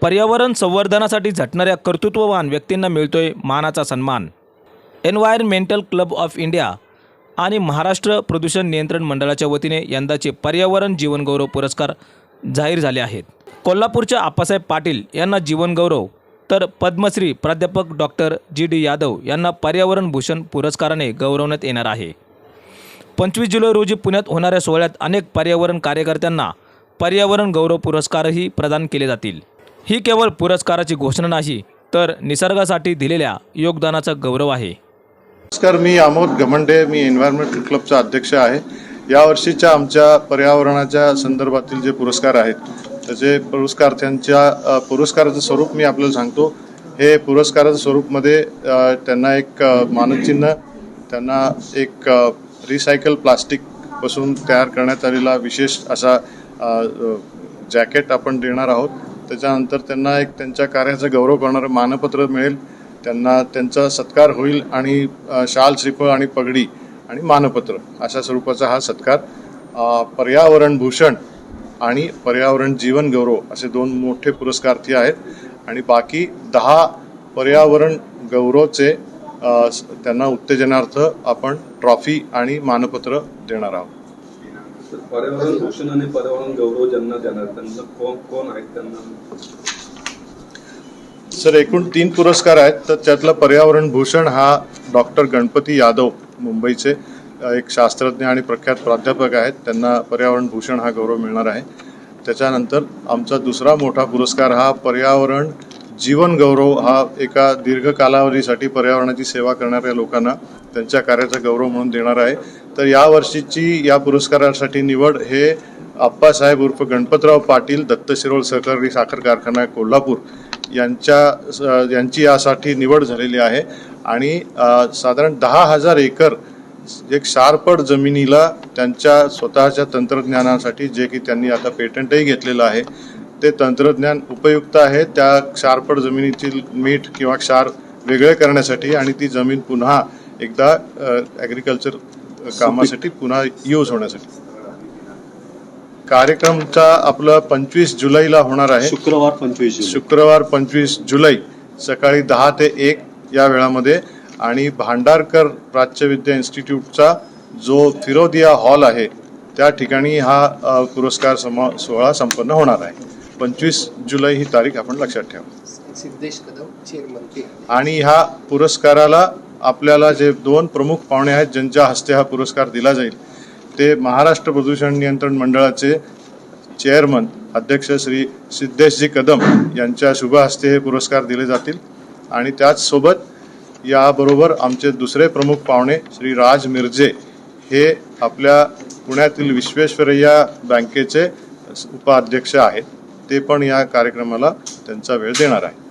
पर्यावरण संवर्धनासाठी झटणाऱ्या कर्तृत्ववान व्यक्तींना मिळतोय मानाचा सन्मान. एन्व्हायरमेंटल क्लब ऑफ इंडिया आणि महाराष्ट्र प्रदूषण नियंत्रण मंडळाच्या वतीने यंदाचे पर्यावरण जीवनगौरव पुरस्कार जाहीर झाले आहेत. कोल्हापूरच्या आप्पासाहेब पाटील यांना जीवनगौरव तर पद्मश्री प्राध्यापक डॉक्टर जी डी यादव यांना पर्यावरण भूषण पुरस्काराने गौरवण्यात येणार आहे. पंचवीस जुलै रोजी पुण्यात होणाऱ्या सोहळ्यात अनेक पर्यावरण कार्यकर्त्यांना पर्यावरण गौरव पुरस्कारही प्रदान केले जातील. ही केवळ पुरस्काराची घोषणा नाही तर निसर्गासाठी दिलेल्या योगदानाचा गौरव आहे. नमस्कार मी अमोद गमंडे मी एन्व्हायरमेंटल क्लबचा अध्यक्ष आहे. यावर्षीच्या आमच्या पर्यावरणाच्या संदर्भातील जे पुरस्कार आहेत त्याचे पुरस्कार्थ्यांच्या त्यांच्या पुरस्काराचं स्वरूप मी आपल्याला सांगतो. हे पुरस्काराचं स्वरूपमध्ये त्यांना एक मानचिन्ह त्यांना एक रिसायकल प्लास्टिकपासून तयार करण्यात आलेला विशेष असा जॅकेट आपण देणार आहोत. त्याच्यानंतर त्यांना एक त्यांच्या कार्याचा गौरव करणारं मानपत्र मिळेल. त्यांना त्यांचा सत्कार होईल आणि शाल श्रीफळ आणि पगडी आणि मानपत्र अशा स्वरूपाचा हा सत्कार. पर्यावरण भूषण आणि पर्यावरण जीवन गौरव असे दोन मोठे पुरस्कार्थी आहेत. आणि बाकी दहा पर्यावरण गौरवचे त्यांना उत्तेजनार्थ आपण ट्रॉफी आणि मानपत्र देणार आहोत. पर्यावरण भूषण आणि पर्यावरण गौरव ज्यांना देणार त्यांना कोण कोण आहेत त्यांना? सर एकूण तीन पुरस्कार आहेत तर त्यातला पर्यावरण भूषण हा डॉक्टर गणपती यादव मुंबईचे एक शास्त्रज्ञ आणि प्रख्यात प्राध्यापक आहेत. त्यांना पर्यावरण भूषण हा गौरव मिळणार आहे. त्याच्यानंतर आमचा दुसरा मोठा पुरस्कार हा पर्यावरण जीवन गौरव हा एका दीर्घ कालावधीसाठी पर्यावरणाची सेवा करणाऱ्या लोकांना त्यांच्या कार्याचा गौरव म्हणून देणार आहे. तर यावर्षीची या पुरस्कारासाठी निवड हे आप्पासाहेब उर्फ गणपतराव पाटील दत्त शिरोळ सहकारी साखर कारखाना कोल्हापूर यांच्या यांची यासाठी निवड झालेली आहे. आणि साधारण दहा हजार एकर एक शारपड जमिनीला त्यांच्या स्वतःच्या तंत्रज्ञानासाठी जे की त्यांनी आता पेटंटही घेतलेलं आहे. ते तंत्रज्ञान उपयुक्त आहे. त्या क्षारपड जमिनीतील मीठ किंवा क्षार वेगळे करण्यासाठी आणि ती जमीन पुन्हा एकदा ॲग्रिकल्चर कामासाठी पुन्हा यूज होण्यासाठी. कार्यक्रमचा आपलं पंचवीस जुलैला होणार आहे. शुक्रवार पंचवीस जुलै. शुक्रवार पंचवीस जुलै सकाळी दहा ते एक या वेळामध्ये आणि भांडारकर प्राच्यविद्या इन्स्टिट्यूटचा जो फिरोदिया हॉल आहे त्या ठिकाणी हा पुरस्कार समा सोहळा संपन्न होणार आहे. पंचवीस जुलै ही तारीख आपण लक्षात ठेवा. सिद्धेश कदम चेअरमन आणि ह्या पुरस्काराला आपल्याला जे दोन प्रमुख पाहुणे आहेत ज्यांच्या हस्ते हा पुरस्कार दिला जाईल ते महाराष्ट्र प्रदूषण नियंत्रण मंडळाचे चेअरमन अध्यक्ष श्री सिद्धेशजी कदम यांच्या शुभ हस्ते हे पुरस्कार दिले जातील. आणि त्याचसोबत याबरोबर आमचे दुसरे प्रमुख पाहुणे श्री राज मिर्जे हे आपल्या पुण्यातील विश्वेश्वरय्या बँकेचे उपाध्यक्ष आहेत. ते पण या कार्यक्रमाला त्यांचा वेळ देणार आहे.